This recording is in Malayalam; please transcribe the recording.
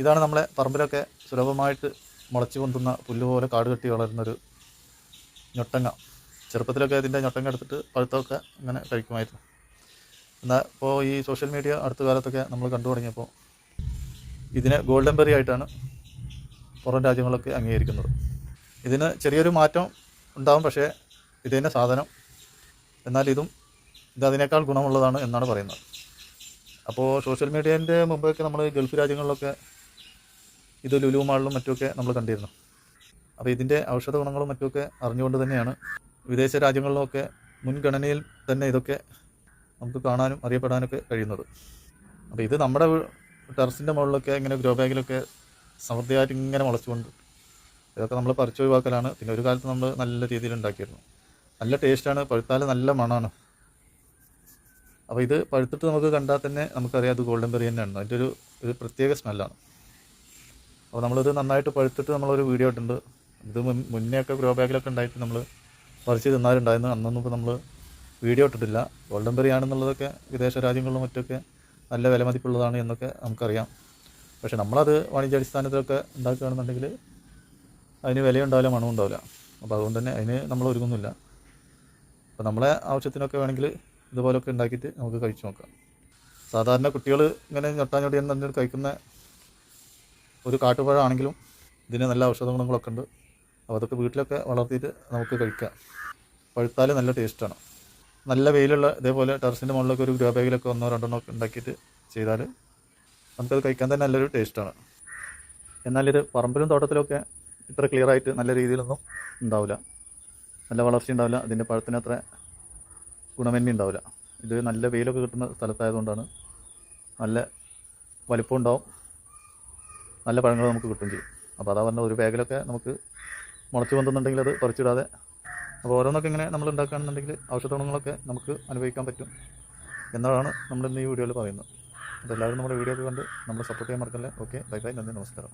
ഇതാണ് നമ്മളെ പറമ്പിലൊക്കെ സുലഭമായിട്ട് മുളച്ചു പൊന്തുന്ന പുല്ല് പോലെ കാട് കെട്ടി വളരുന്നൊരു ഞൊട്ടങ്ങ. ചെറുപ്പത്തിലൊക്കെ അതിന്റെ ഞൊട്ടങ്ങ എടുത്തിട്ട് പഴുത്തൊക്കെ ഇങ്ങനെ കഴിക്കുമായിരുന്നു. എന്നാൽ ഇപ്പോൾ ഈ സോഷ്യൽ മീഡിയ അടുത്ത കാലത്തൊക്കെ നമ്മൾ കണ്ടു തുടങ്ങിയപ്പോൾ ഇതിനെ ഗോൾഡൻ ബെറി ആയിട്ടാണ് പുറം രാജ്യങ്ങളൊക്കെ അംഗീകരിക്കുന്നത്. ഇതിന് ചെറിയൊരു മാറ്റം ഉണ്ടാവും പക്ഷേ ഇത് തന്നെ സാധനം. എന്നാൽ ഇതും ഇത് അതിനേക്കാൾ ഗുണമുള്ളതാണ് എന്നാണ് പറയുന്നത്. അപ്പോൾ സോഷ്യൽ മീഡിയേന്റെ മുമ്പൊക്കെ നമ്മൾ ഗൾഫ് രാജ്യങ്ങളിലൊക്കെ ഇത് ലുലു മാളിലും മറ്റുമൊക്കെ നമ്മൾ കണ്ടിരുന്നു. അപ്പോൾ ഇതിന്റെ ഔഷധ ഗുണങ്ങളും മറ്റുമൊക്കെ അറിഞ്ഞുകൊണ്ട് തന്നെയാണ് വിദേശ രാജ്യങ്ങളിലൊക്കെ മുൻഗണനയിൽ തന്നെ ഇതൊക്കെ നമുക്ക് കാണാനും അറിയപ്പെടാനൊക്കെ കഴിയുന്നത്. അപ്പോൾ ഇത് നമ്മുടെ ടെറസിന്റെ മുകളിലൊക്കെ ഇങ്ങനെ ഗ്രോ ബാഗിലൊക്കെ സമൃദ്ധിയായിട്ട് ഇങ്ങനെ മുളച്ചുകൊണ്ട് ഇതൊക്കെ നമ്മൾ പറിച്ചു ഒഴിവാക്കലാണ്. പിന്നെ ഒരു കാലത്ത് നമ്മൾ നല്ല രീതിയിൽ ഉണ്ടാക്കിയിരുന്നു. നല്ല ടേസ്റ്റാണ് പഴുത്താൽ നല്ല മണമാണ്. അപ്പോൾ ഇത് പഴുത്തിട്ട് നമുക്ക് കണ്ടാൽ തന്നെ നമുക്കറിയാം അത് ഗോൾഡൻ ബെറി തന്നെയാണ് അതിന്റെ ഒരു ഒരു പ്രത്യേക സ്മെല്ലാണ്. അപ്പോൾ നമ്മളിത് നന്നായിട്ട് പഴുത്തിട്ട് നമ്മളൊരു വീഡിയോ ഇട്ടുണ്ട് ഇത് മുന്നേ ഒക്കെ ഗ്രോ ബാഗിലൊക്കെ ഉണ്ടായിട്ട് നമ്മൾ പറിച്ച് തിന്നാറുണ്ടായിരുന്നു. അന്നൊന്നും ഇപ്പോൾ നമ്മൾ വീഡിയോ ഇട്ടിട്ടില്ല. ഗോൾഡൻ ബെറി ആണെന്നുള്ളതൊക്കെ വിദേശ രാജ്യങ്ങളിലും മറ്റൊക്കെ നല്ല വിലമതിപ്പുള്ളതാണ് എന്നൊക്കെ നമുക്കറിയാം. പക്ഷേ നമ്മളത് വാണിജ്യാടിസ്ഥാനത്തിലൊക്കെ ഉണ്ടാക്കുകയാണെന്നുണ്ടെങ്കിൽ അതിന് വിലയുണ്ടാവില്ല മണവും ഉണ്ടാവില്ല. അപ്പോൾ അതുകൊണ്ട് തന്നെ അതിന് നമ്മൾ ഒരുങ്ങുന്നില്ല. അപ്പോൾ നമ്മളെ ആവശ്യത്തിനൊക്കെ വേണമെങ്കിൽ ഇതുപോലൊക്കെ ഉണ്ടാക്കിയിട്ട് നമുക്ക് കഴിച്ചു നോക്കാം. സാധാരണ കുട്ടികൾ ഇങ്ങനെ ഞൊട്ടാഞ്ഞൊടി എന്ന് കഴിക്കുന്ന ഒരു കാട്ടുപഴമാണെങ്കിലും ഇതിന് നല്ല ഔഷധ ഗുണങ്ങളൊക്കെ ഉണ്ട്. അപ്പോൾ അതൊക്കെ വീട്ടിലൊക്കെ വളർത്തിയിട്ട് നമുക്ക് കഴിക്കാം. പഴുത്താൽ നല്ല ടേസ്റ്റാണ്. നല്ല വെയിലുള്ള ഇതേപോലെ ടെറസിന്റെ മുകളിലൊക്കെ ഒരു ഗ്രോ ബാഗിലൊക്കെ ഒന്നോ രണ്ടെണ്ണോ ഒക്കെ ഉണ്ടാക്കിയിട്ട് ചെയ്താൽ നമുക്കത് കഴിക്കാൻ തന്നെ നല്ലൊരു ടേസ്റ്റാണ്. എന്നാലിത് പറമ്പിലും തോട്ടത്തിലൊക്കെ ഇത്ര ക്ലിയർ ആയിട്ട് നല്ല രീതിയിലൊന്നും ഉണ്ടാവില്ല. നല്ല വളർച്ച ഉണ്ടാവില്ല. അതിന്റെ പഴത്തിന് അത്ര ഗുണമേന്മ ഉണ്ടാവില്ല. ഇത് നല്ല വെയിലൊക്കെ കിട്ടുന്ന സ്ഥലത്തായതുകൊണ്ടാണ് നല്ല വലിപ്പം ഉണ്ടാവും. നല്ല പഴങ്ങൾ നമുക്ക് കിട്ടും ചെയ്യും. അപ്പോൾ അതാ പറഞ്ഞ ഒരു ബാഗിലൊക്കെ നമുക്ക് മുളച്ച് വന്നിട്ടുണ്ടെങ്കിൽ അത് പറിച്ചിടാതെ. അപ്പോൾ ഓരോന്നൊക്കെ ഇങ്ങനെ നമ്മൾ ഉണ്ടാക്കുകയാണെന്നുണ്ടെങ്കിൽ ഔഷധഗുണങ്ങളൊക്കെ നമുക്ക് അനുഭവിക്കാൻ പറ്റും. എന്നതാണ് നമ്മൾ ഇന്ന് ഈ വീഡിയോയിൽ പറയുന്നത്. അപ്പോൾ എല്ലാവരും നമ്മുടെ വീഡിയോ ഒക്കെ കണ്ട് നമ്മൾ സപ്പോർട്ട് ചെയ്യാൻ മറക്കല്ലേ? ഓക്കെ ബൈ ബൈ നന്ദി നമസ്കാരം.